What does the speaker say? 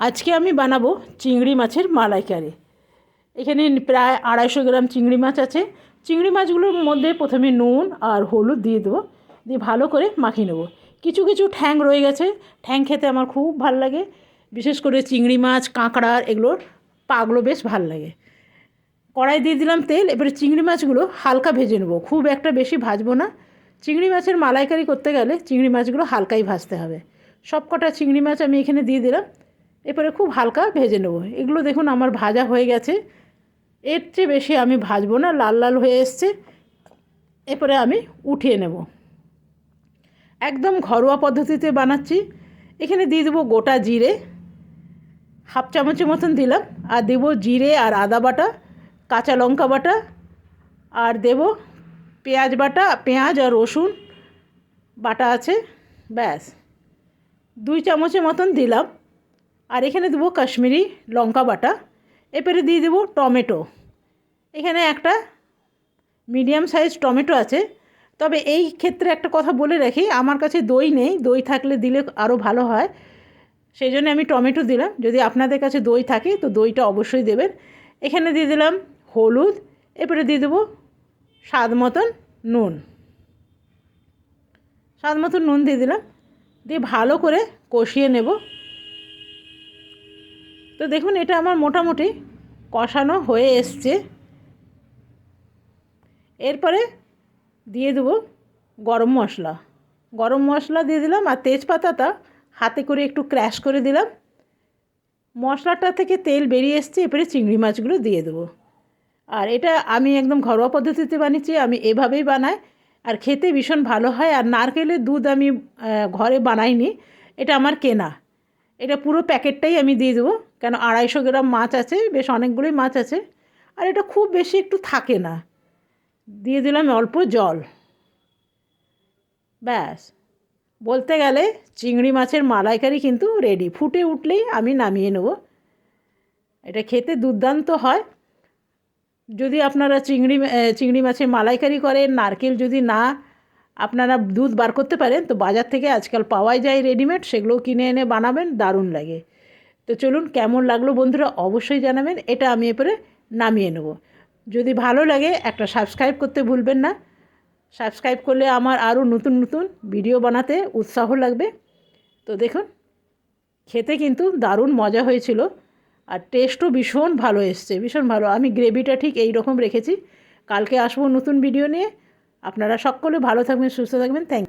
আজকে আমি বানাবো চিংড়ি মাছের মালাইকারি। এখানে প্রায় আড়াইশো গ্রাম চিংড়ি মাছ আছে। চিংড়ি মাছগুলোর মধ্যে প্রথমে নুন আর হলুদ দিয়ে দেবো। দিয়ে ভালো করে মাখিয়ে নেব। কিছু কিছু ঠ্যাং রয়ে গেছে। ঠ্যাং খেতে আমার খুব ভালো লাগে। বিশেষ করে চিংড়ি মাছ কাঁকড়ার এগুলোর পাগুলো বেশ ভালো লাগে। কড়াই দিয়ে দিলাম তেল। এবারে চিংড়ি মাছগুলো হালকা ভেজে নেব। খুব একটা বেশি ভাজবো না। চিংড়ি মাছের মালাইকারি করতে গেলে চিংড়ি মাছগুলো হালকাই ভাজতে হবে। সব কটা চিংড়ি মাছ আমি এখানে দিয়ে দিলাম। এরপরে খুব হালকা ভেজে নেব। এগুলো দেখুন আমার ভাজা হয়ে গেছে। এর চেয়ে বেশি আমি ভাজবো না, লাল লাল হয়ে এসছে। এরপরে আমি উঠিয়ে নেব। একদম ঘরোয়া পদ্ধতিতে বানাচ্ছি। এখানে দিয়ে দেবো গোটা জিরে। হাফ চামচের মতন দিলাম। আর দেবো জিরে আর আদা বাটা, কাঁচা লঙ্কা বাটা। আর দেব পেঁয়াজ বাটা, পেঁয়াজ আর রসুন বাটা আছে। ব্যাস। দুই চামচের মতন দিলাম। আর এখানে দেবো কাশ্মীরি লঙ্কা বাটা। এরপরে দিয়ে দেবো টমেটো। এখানে একটা মিডিয়াম সাইজ টমেটো আছে। তবে এই ক্ষেত্রে একটা কথা বলে রাখি, আমার কাছে দই নেই, দই থাকলে দিলে আরও ভালো হয়। সেই জন্য আমি টমেটো দিলাম। যদি আপনাদের কাছে দই থাকে, তো দইটা অবশ্যই দেবেন। এখানে দিয়ে দিলাম হলুদ, এরপরে দিয়ে দেবো স্বাদ মতন নুন। স্বাদ মতন নুন দিয়ে দিলাম। দিয়ে ভালো করে কষিয়ে নেব। তো দেখুন, এটা আমার মোটামুটি কষানো হয়ে এসছে। এরপরে দিয়ে দেবো গরম মশলা। গরম মশলা দিয়ে দিলাম আর তেজপাতাটা হাতে করে একটু ক্র্যাশ করে দিলাম। মশলাটা থেকে তেল বেরিয়ে এসছে, এরপরে চিংড়ি মাছগুলো দিয়ে দেবো। আর এটা আমি একদম ঘরোয়া পদ্ধতিতে বানিয়েছি, আমি এভাবেই বানাই। আর খেতে ভীষণ ভালো হয়, আর নারকেলের দুধ আমি ঘরে বানাইনি, এটা আমার কেনা। এটা পুরো প্যাকেটটাই আমি দিয়ে দেবো। কেন আড়াইশো গ্রাম মাছ আছে, বেশ অনেকগুলোই মাছ আছে। আর এটা খুব বেশি একটু থাকে না। দিয়ে দিলাম অল্প জল। ব্যাস। বলতে গেলে চিংড়ি মাছের মালাইকারি কিন্তু রেডি ফুটে উঠলেই আমি নামিয়ে নেব। এটা খেতে দুর্দান্ত হয়। যদি আপনারা চিংড়ি চিংড়ি মাছের মালাইকারি করেন, নারকেল যদি না আপনারা দুধ বার করতে পারেন, তো বাজার থেকে আজকাল পাওয়াই যায় রেডিমেড সেগুলোও কিনে এনে বানাবেন, দারুণ লাগে। তো চলুন কেমন লাগল বন্ধুরা অবশ্যই জানাবেন, এটা আমি এরপরে নামিয়ে নেব। যদি ভালো লাগে একটা সাবস্ক্রাইব করতে ভুলবেন না। সাবস্ক্রাইব করলে আমার আরও নতুন নতুন ভিডিও বানাতে উৎসাহ লাগবে। তো দেখুন, খেতে কিন্তু দারুণ মজা হয়েছিল আর টেস্টও ভীষণ ভালো এসছে, ভীষণ ভালো। আমি গ্রেভিটা ঠিক এই রকম রেখেছি। কালকে আসব নতুন ভিডিও নিয়ে। আপনারা সকলে ভালো থাকবেন সুস্থ থাকবেন। থ্যাংক